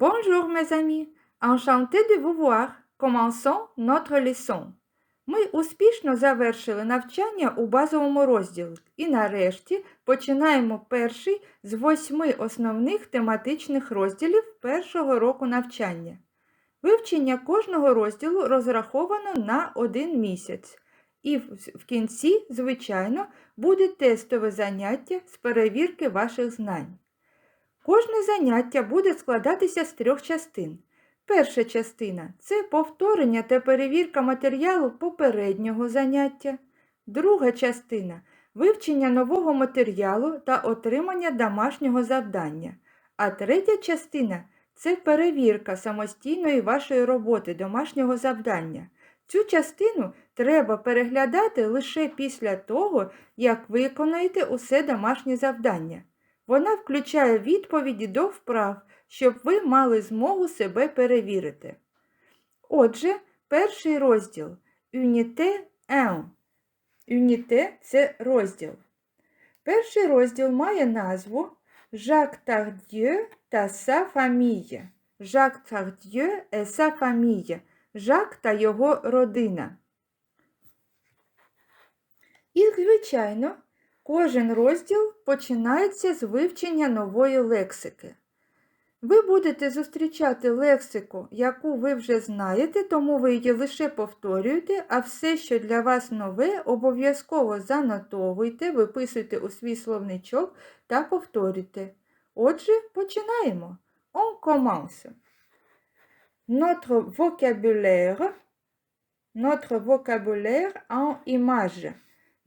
Bonjour mes amis, enchanté de vous voir. Commençons notre leçon. Ми успішно завершили навчання у базовому розділі і нарешті починаємо перший з восьми основних тематичних розділів першого року навчання. Вивчення кожного розділу розраховано на один місяць. І в кінці, звичайно, буде тестове заняття з перевірки ваших знань. Кожне заняття буде складатися з трьох частин. Перша частина це повторення та перевірка матеріалу попереднього заняття. Друга частина вивчення нового матеріалу та отримання домашнього завдання. А третя частина це перевірка самостійної вашої роботи домашнього завдання. Цю частину треба переглядати лише після того, як виконаєте усе домашнє завдання. Вона включає відповіді до вправ, щоб ви мали змогу себе перевірити. Отже, перший розділ Unité 1. Unité – це розділ. Перший розділ має назву Jacques Tardieu та sa famille. Jacques Tardieu et sa famille. Жак та його родина. І, звичайно, кожен розділ починається з вивчення нової лексики. Ви будете зустрічати лексику, яку ви вже знаєте, тому ви її лише повторюєте, а все, що для вас нове, обов'язково занотовуйте, виписуйте у свій словничок та повторюйте. Отже, починаємо. On commence. Notre vocabulaire, notre vocabulaire en image.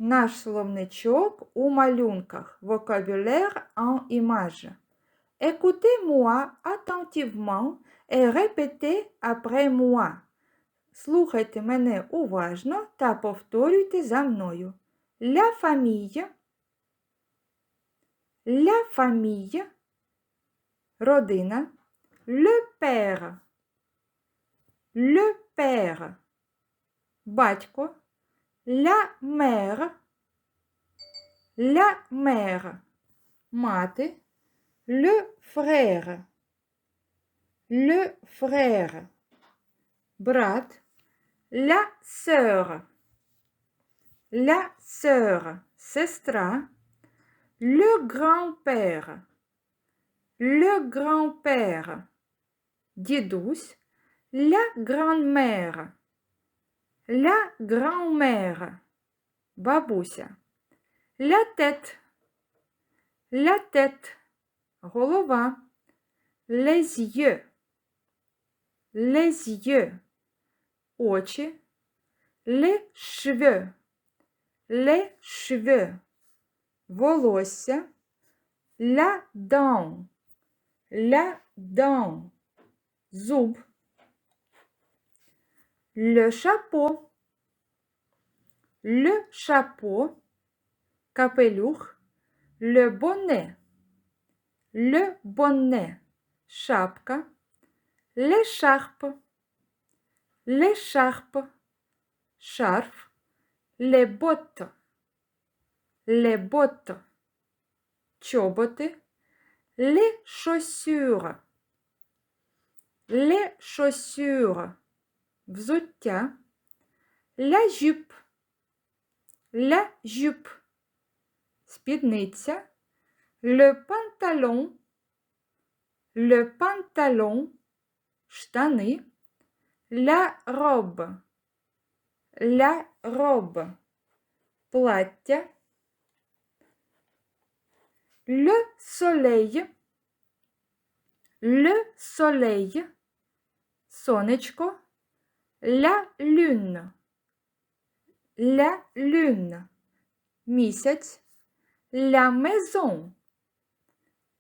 Наш словничок у малюнках. Vocabulaire en image. Écoutez-moi attentivement et répétez après moi. Слухайте мене уважно та повторюйте за мною. La famille. La famille. Родина. Le père. Le père. Батько. La mère. La mère. Мати. Le frère. Le frère. Брат. La sœur. La sœur. Сестра. Le grand-père. Le grand-père. Дідусь. La grand-mère. La grand-mère. Бабуся. La tête. La tête. Голова. Les yeux. Les yeux. Очі. Les cheveux. Les cheveux. Волосся. La dent. La dent. Зуб. Le chapeau. Le chapeau. Капелюх. Le bonnet. Le bonnet. Шапка. L'écharpe. L'écharpe. Шарф. Les bottes. Les bottes. Чоботи. Les chaussures. Les chaussures. Взуття. La jupe. La jupe. Спідниця. Le pantalon. Le pantalon. Штани. La robe. La robe. Плаття. Le soleil. Le soleil. Сонечко. La lune. La lune. Місяць. La maison.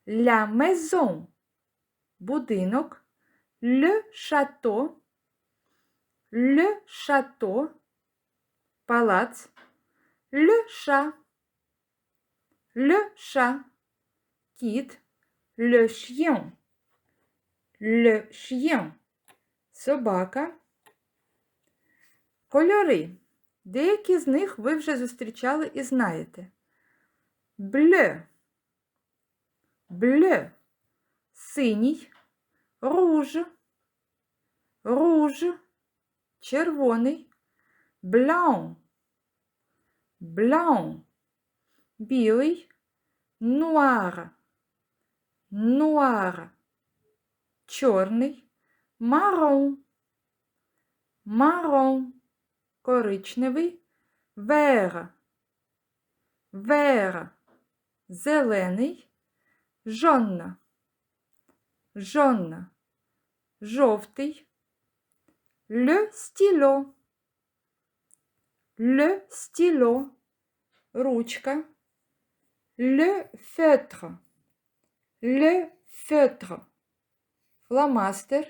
La maison. Будинок. Le château. Le château. Палац. Le chat. Le chat. Кіт. Le chien. Le chien. Собака. Кольори. Деякі з них ви вже зустрічали і знаєте. Бле. Бле. Синій. руж, руж, червоний, блан, блан, білий, нуар, нуар, чорний, марон, марон, коричневий, вер, вер, зелений, жонна, жонна, жовтий, le stylo, le stylo, ручка, le feutre, le feutre, фломастер,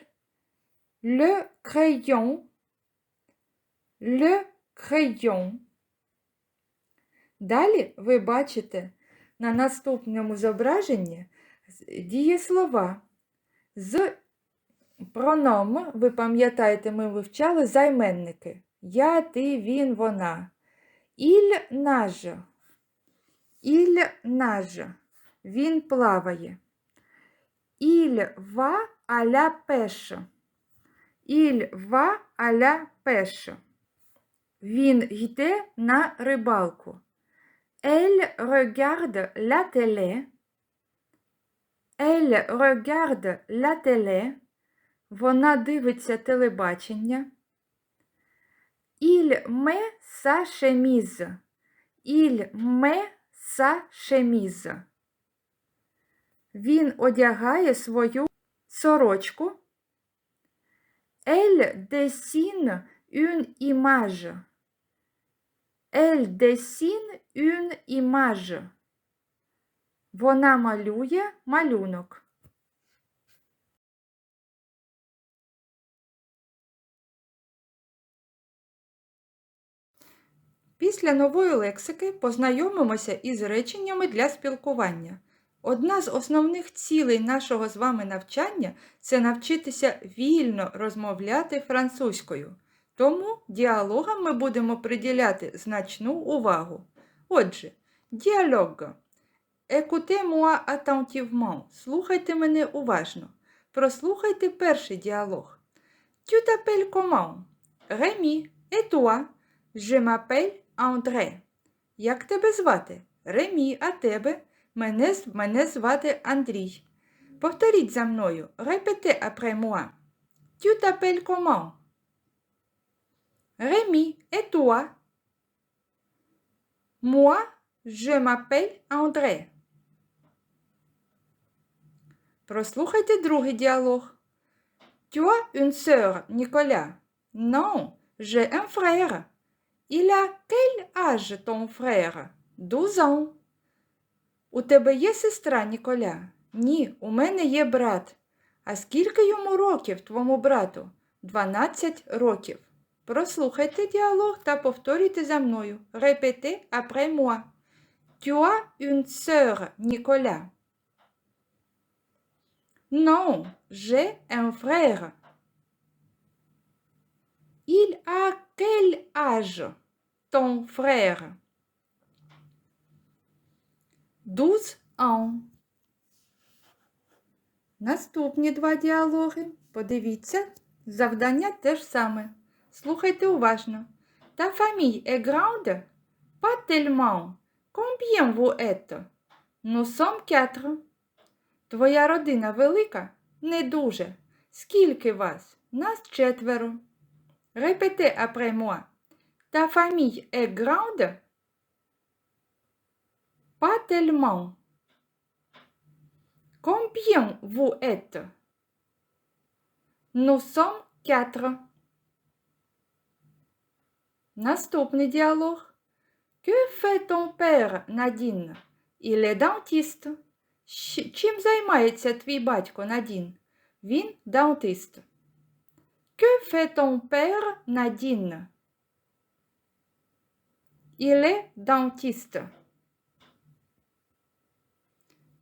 le crayon, le crayon. Далі ви бачите на наступному зображенні дієслова. З прономом, ви пам'ятаєте, ми вивчали займенники. Я, ти, він, вона. Іль наже. Іль наже. Він плаває. Іль ва аля пеше. Іль ва аля пеше. Він йде на рибалку. Elle regarde la télé. Elle regarde la télé. Вона дивиться телебачення. Il met sa chemise. Il met sa chemise. Він одягає свою сорочку. Elle dessine une image. Elle dessine une image. Вона малює малюнок. Після нової лексики познайомимося із реченнями для спілкування. Одна з основних цілей нашого з вами навчання це навчитися вільно розмовляти французькою. Тому діалогам ми будемо приділяти значну увагу. Отже, діалог. Écoutez-moi attentivement. Слухайте мене уважно. Прослухайте перший діалог. Tu t'appelles comment? Rémi. Et toi? Je m'appelle. Як тебе звати? Ремі, а тебе? Мене, мене звати Андрій. Повторіть за мною. Répétez après moi. Tu t'appelles? Rémi, et toi? Moi, je m'appelle André. Прослухайте другий діалог. Tu as une sœur, Nicolas? Non, j'ai un frère. Il a quel âge ton frère? 12 ans. У тебе є сестра Ніколя? Ні, у мене є брат. А скільки йому років твому брату? 12 років. Прослухайте діалог та повторюйте за мною. Répétez après moi. Tu as une sœur, Nicolas? Non, j'ai un frère. Il a quel âge, ton frère? 12 ans. Наступні два діалоги. Подивіться, завдання те ж саме. Слухайте уважно. Grande? Pas tellement. Combien vous êtes? Nous sommes quatre. Твоя родина велика? Не дуже. Скільки вас? Нас четверо. Famille est grande? Pas tellement. Combien vous êtes? Nous sommes quatre. Наступний діалог. Que fait ton père, Nadine? Il est dentiste. Чим займається твій батько Надін? Він дантист. Que fait ton père, Nadine? Il est dentiste.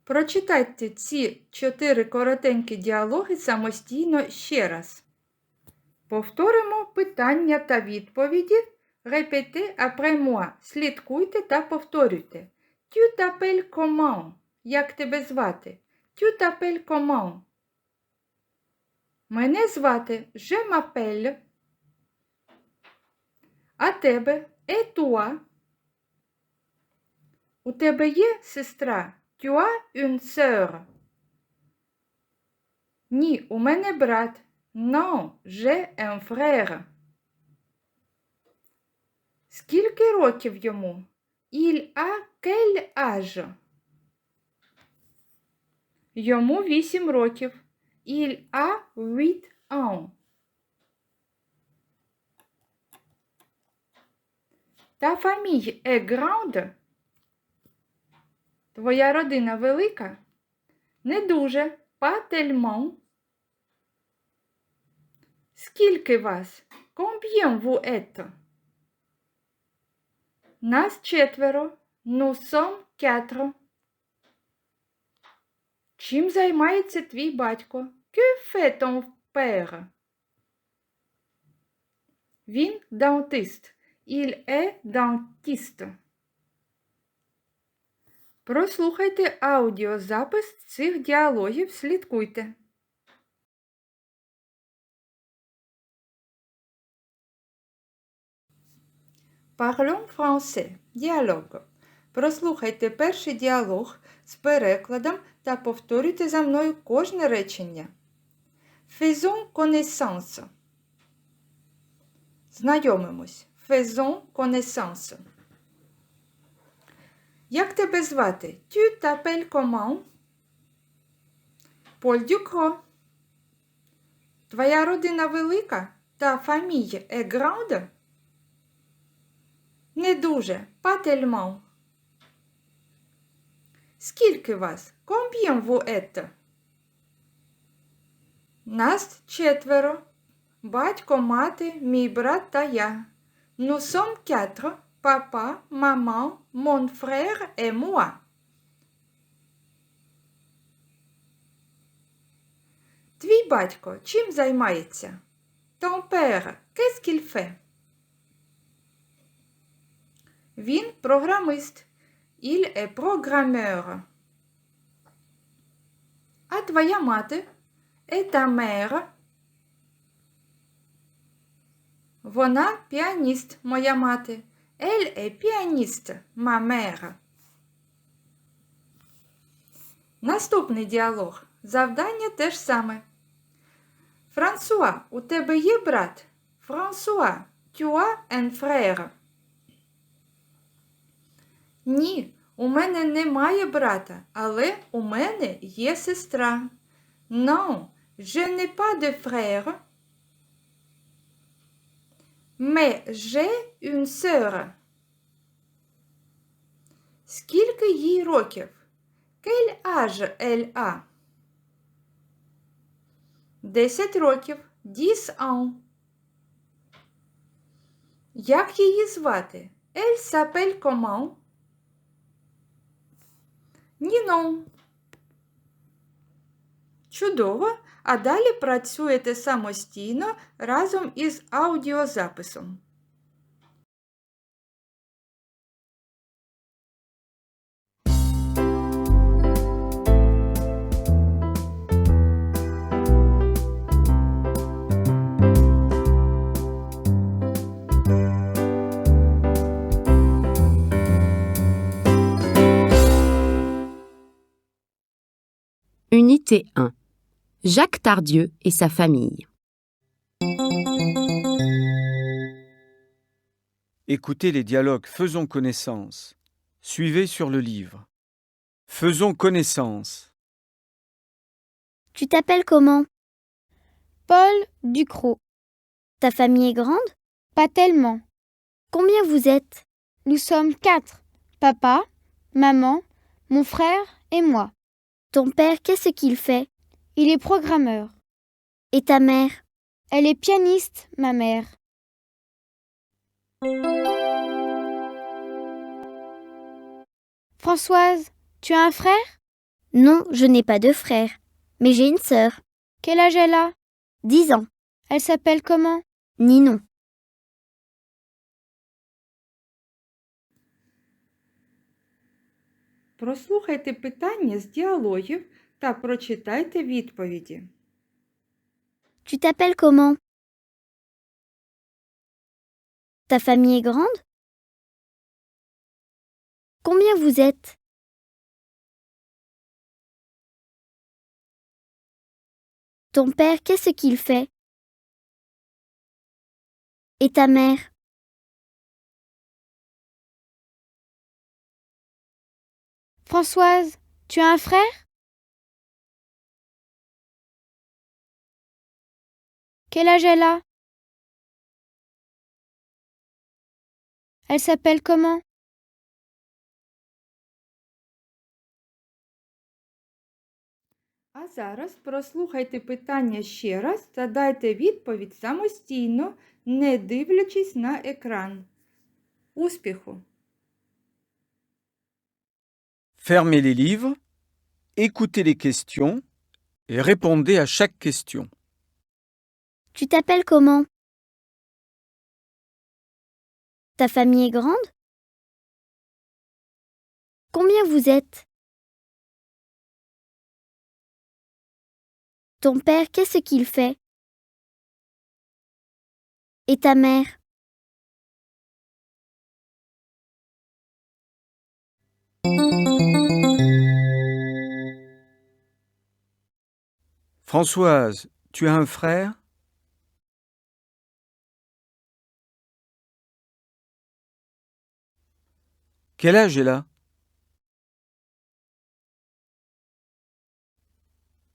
Прочитайте ці чотири коротенькі діалоги самостійно ще раз. Повторимо питання та відповіді. Répétez après moi. Слідкуйте та повторюйте. Tu t'appelles comment? Як тебе звати? Tu t'appelles comment? Мене звати Je m'appelle. А тебе Et toi? У тебе є сестра? Tu as une sœur? Ні, у мене брат. Non, j'ai un frère. Скільки років йому? Il a quel âge? Йому вісім років. Il a huit ans. Ta famille est grande? Твоя родина велика? Не дуже. Tellement. Скільки вас? Combien vous êtes? Нас четверо. Nous sommes quatre. Чим займається твій батько? Ton père? Він дантист. Il est dentiste. Прослухайте аудіозапис цих діалогів, слідкуйте. Parlons français. Діалог. Прослухайте перший діалог з перекладом та повторюйте за мною кожне речення. Faisons connaissance. Знайомимось. Faisons connaissance. Як тебе звати? Tu t'appelles comment? Поль Дюкро. Твоя родина велика? Та famille est grande? Не дуже. Tellement. Скільки вас? Combien vous êtes? Нас четверо. Батько, мати, мій брат та я. Nous sommes quatre. Papa, maman, mon frère et moi. Твій батько чим займається? Ton père, qu'est-ce qu'il fait? Він програмист. Il est programmeur. А твоя мати? Et ta mère? Вона піаніст, моя мати. Elle est pianiste, ma mère. Наступний діалог. Завдання те ж саме. Франсуа, у тебе є брат? Франсуа, tu as un frère? Ні, у мене немає брата, але у мене є сестра. Non, je n'ai pas de frère. Mais j'ai une sœur. Скільки їй років? Quel âge elle a? Десять років. Dix ans. Як її звати? Elle s'appelle comment? Ніно. Чудово! А далі працюєте самостійно разом із аудіозаписом. Unité 1. Jacques Tardieu et sa famille. Écoutez les dialogues Faisons connaissance. Suivez sur le livre. Faisons connaissance. Tu t'appelles comment? Paul Ducrot. Ta famille est grande? Pas tellement. Combien vous êtes? Nous sommes quatre. Papa, maman, mon frère et moi. Ton père, qu'est-ce qu'il fait? Il est programmeur. Et ta mère? Elle est pianiste, ma mère. Françoise, tu as un frère? Non, je n'ai pas de frère, mais j'ai une sœur. Quel âge elle a? Dix ans. Elle s'appelle comment? Ninon. Прослухайте питання з діалогів та прочитайте відповіді. Tu t'appelles comment Ta famille est grande Combien vous êtes Ton père, qu'est-ce qu'il fait Et ta mère Françoise, tu as un frère Quel âge elle a Elle s'appelle comment А зараз прослухайте питання ще раз та дайте відповідь самостійно, не дивлячись на екран. Успіху! Fermez les livres, écoutez les questions et répondez à chaque question. Tu t'appelles comment? Ta famille est grande? Combien vous êtes? Ton père, qu'est-ce qu'il fait? Et ta mère? Françoise, tu as un frère? Quel âge elle a?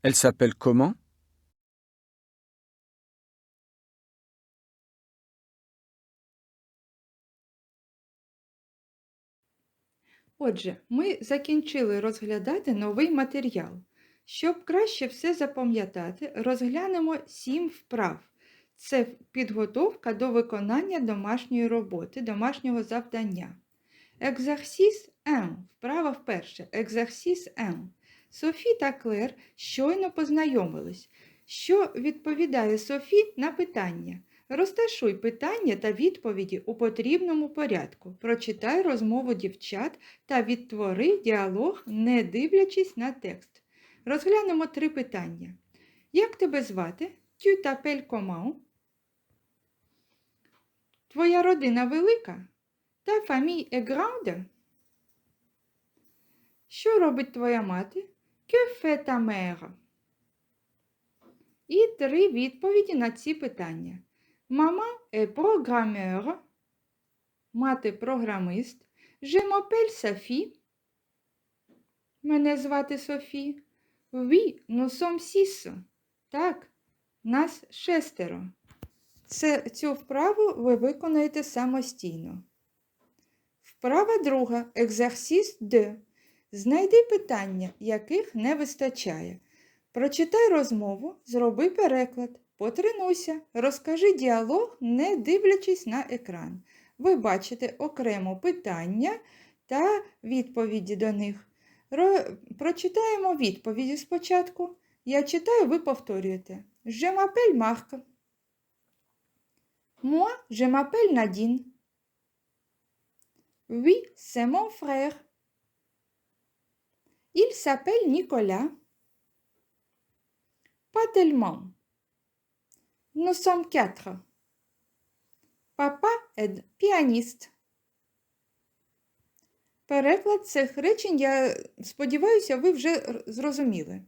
Elle s'appelle comment? Отже, ми закінчили розглядати новий матеріал. Щоб краще все запам'ятати, розглянемо сім вправ. Це підготовка до виконання домашньої роботи, домашнього завдання. Екзерсіс М. Вправа вперше. Екзерсіс М. Софі та Клер щойно познайомились. Що відповідає Софі на питання? Розташуй питання та відповіді у потрібному порядку. Прочитай розмову дівчат та відтвори діалог, не дивлячись на текст. Розглянемо три питання. Як тебе звати? Tu t'appelles comment? Твоя родина велика? Famille est grande? Що робить твоя мати? Fait ta? І три відповіді на ці питання. Мама est programmeur. Мати програмист. Je m'appelle Sophie. Мене звати Софі. Oui, nous sommes six. Так, нас шестеро. Це, цю вправу ви виконаєте самостійно. Вправа друга. Екзерсіс 2. Знайди питання, яких не вистачає. Прочитай розмову, зроби переклад, потренуйся, розкажи діалог, не дивлячись на екран. Ви бачите окремо питання та відповіді до них. Ро... Прочитаємо відповіді спочатку. Я читаю, ви повторюєте. Je m'appelle Marc. Moi, je m'appelle Nadine. Oui, c'est mon frère. Il s'appelle Nicolas. Nous sommes quatre. Papa est pianiste. Переклад цих речень, я сподіваюся, ви вже зрозуміли.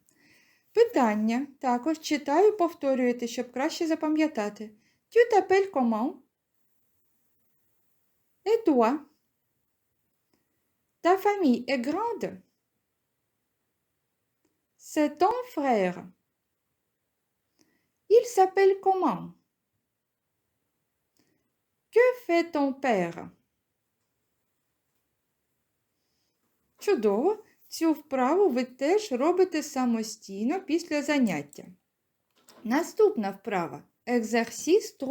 Питання також читаю, повторюєте, щоб краще запам'ятати. Tu t'appelles comment? Et toi? Ta famille est grande? C'est ton frère. Il s'appelle comment? Que fait ton père? Чудово! Цю вправу ви теж робите самостійно після заняття. Наступна вправа. Екзерсіс 3.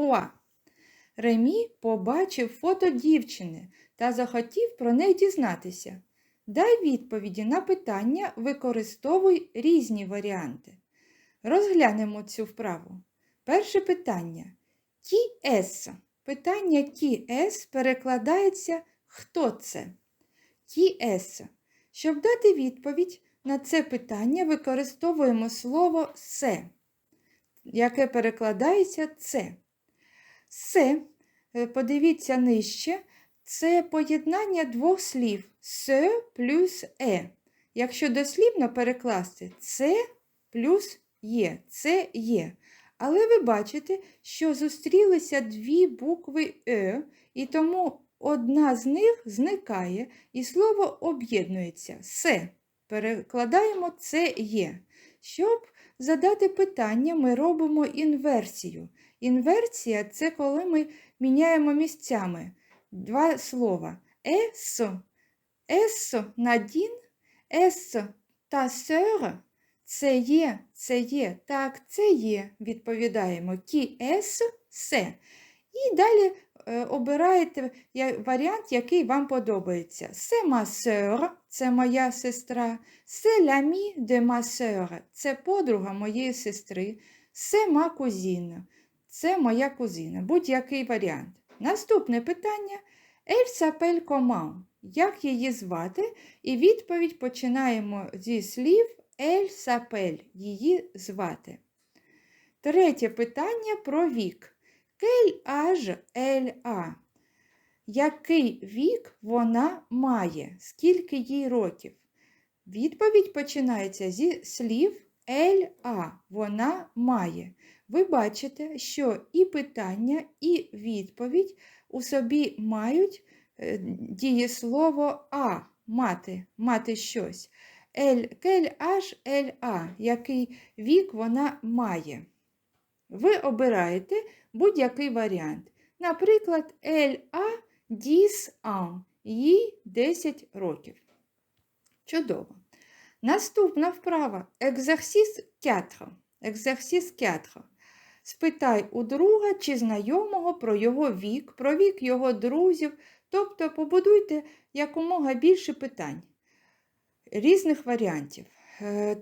Ремі побачив фото дівчини та захотів про неї дізнатися. Дай відповіді на питання, використовуй різні варіанти. Розглянемо цю вправу. Перше питання. Кі ес? Питання кі ес перекладається хто це? Кі ес. Щоб дати відповідь на це питання, використовуємо слово се. яке перекладається це. Се, е, подивіться нижче, це поєднання двох слів се плюс е. Якщо дослівно перекласти це плюс є, це є. Але ви бачите, що зустрілися дві букви Е, і тому одна з них зникає, і слово об'єднується. Се. Перекладаємо це є. Щоб задати питання, ми робимо інверсію. Інверсія це коли ми міняємо місцями два слова. Есо. Есо Надін, есо та сера. Це є, це є, так, це є, відповідаємо. Кі ес се. І далі е, обираєте варіант, який вам подобається. Це ма sœur, це моя сестра. Це de ma sœur, це подруга моєї сестри. Це ма кузіна, це моя кузина. Будь-який варіант. Наступне питання. S'appelle comment? Як її звати? І відповідь починаємо зі слів Elle s'appelle, її звати. Третє питання про вік. Quel âge elle a? Який вік вона має? Скільки їй років? Відповідь починається зі слів elle a. Вона має. Ви бачите, що і питання, і відповідь у собі мають е, дієслово а мати, мати щось. Ель, кель аж ель а, який вік вона має. Ви обираєте будь-який варіант. Наприклад, ель а діс їй 10 років. Чудово. Наступна вправа. Екзерсіс 4. Екзерсіс 4. Спитай у друга чи знайомого про його вік, про вік його друзів, тобто побудуйте якомога більше питань різних варіантів. Е,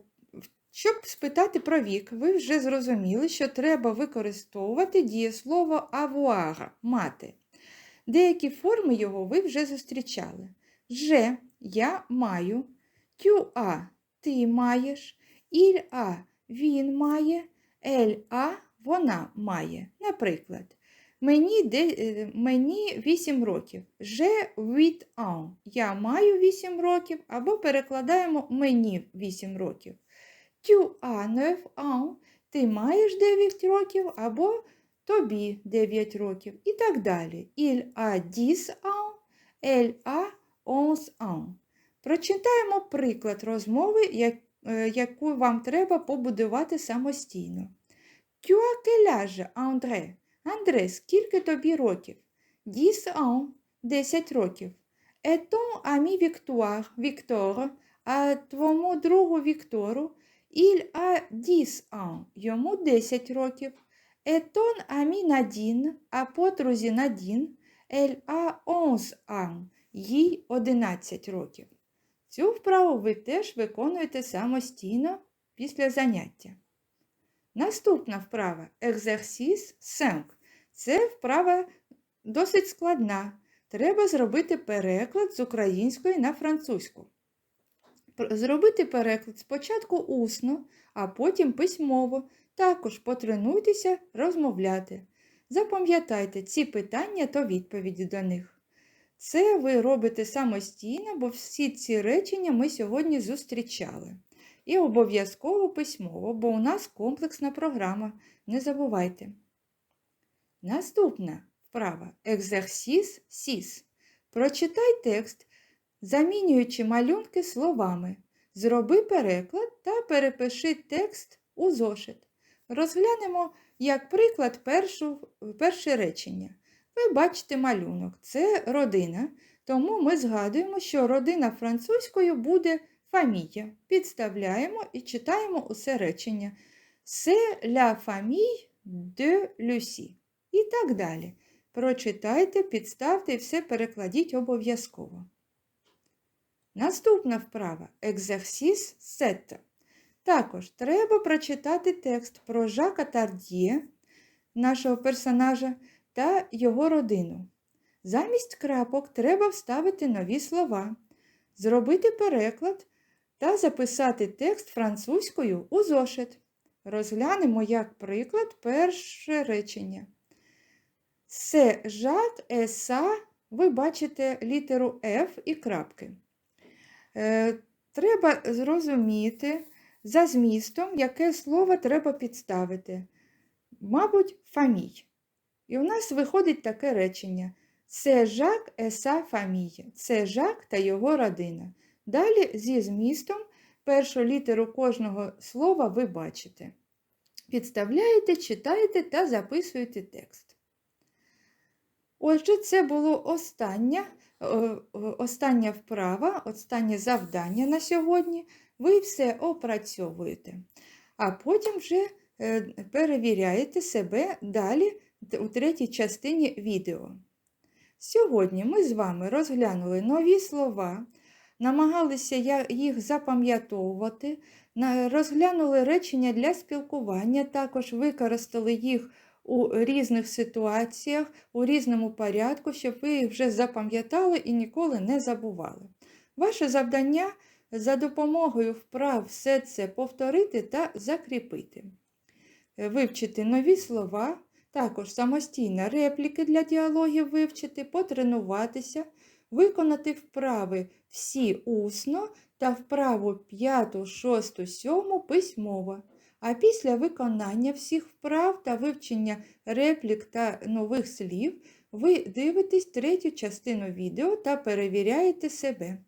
Щоб спитати про вік, ви вже зрозуміли, що треба використовувати дієслово avoir – мати. Деякі форми його ви вже зустрічали. Же я маю, тю а ти маєш, іль а він має, ель а вона має. Наприклад, мені, де, е, мені 8 років. Je 8 ans. Я маю 8 років, або перекладаємо мені 8 років. Tu as 9 ans. Ти маєш 9 років, або тобі 9 років. І так далі. Il a 10 ans, elle a 11 ans. Прочитаємо приклад розмови, е, яку вам треба побудувати самостійно. Tu as quel âge? Андре, скільки тобі років? Діс ан, 10 років. Етон амі Віктуар, Віктор, а твому другу Віктору, іль а діс ан, йому 10 років. Етон амі Надін, а подрузі Надін, ель а онз ан, їй 11 років. Цю вправу ви теж виконуєте самостійно після заняття. Наступна вправа екзерсіс 5. Це вправа досить складна. Треба зробити переклад з української на французьку. Зробити переклад спочатку усно, а потім письмово. Також потренуйтеся розмовляти. Запам'ятайте ці питання та відповіді до них. Це ви робите самостійно, бо всі ці речення ми сьогодні зустрічали. І обов'язково письмово, бо у нас комплексна програма. Не забувайте. Наступна вправа екзерсіс сіс. Прочитай текст, замінюючи малюнки словами. Зроби переклад та перепиши текст у зошит. Розглянемо, як приклад, першу, перше речення. Ви бачите малюнок. Це родина, тому ми згадуємо, що родина французькою буде фамія. Підставляємо і читаємо усе речення. C'est la famille de Lucie. І так далі. Прочитайте, підставте і все перекладіть обов'язково. Наступна вправа екзерсіс 7. Також треба прочитати текст про Жака Тардіє, нашого персонажа, та його родину. Замість крапок треба вставити нові слова, зробити переклад та записати текст французькою у зошит. Розглянемо як приклад перше речення. Се жак еса, ви бачите літеру F і крапки. Е, треба зрозуміти за змістом, яке слово треба підставити. Мабуть, фамій. І у нас виходить таке речення. Це Жак еса фамія. Це Жак та його родина. Далі зі змістом першу літеру кожного слова ви бачите. Підставляєте, читаєте та записуєте текст. Отже, це було остання, е, е, остання вправа, останнє завдання на сьогодні. Ви все опрацьовуєте, а потім вже е, перевіряєте себе далі у третій частині відео. Сьогодні ми з вами розглянули нові слова, намагалися їх запам'ятовувати, розглянули речення для спілкування, також використали їх у різних ситуаціях, у різному порядку, щоб ви їх вже запам'ятали і ніколи не забували. Ваше завдання за допомогою вправ все це повторити та закріпити. Вивчити нові слова, також самостійно репліки для діалогів вивчити, потренуватися, виконати вправи всі усно та вправу 5, 6, 7 письмово. А після виконання всіх вправ та вивчення реплік та нових слів ви дивитесь третю частину відео та перевіряєте себе.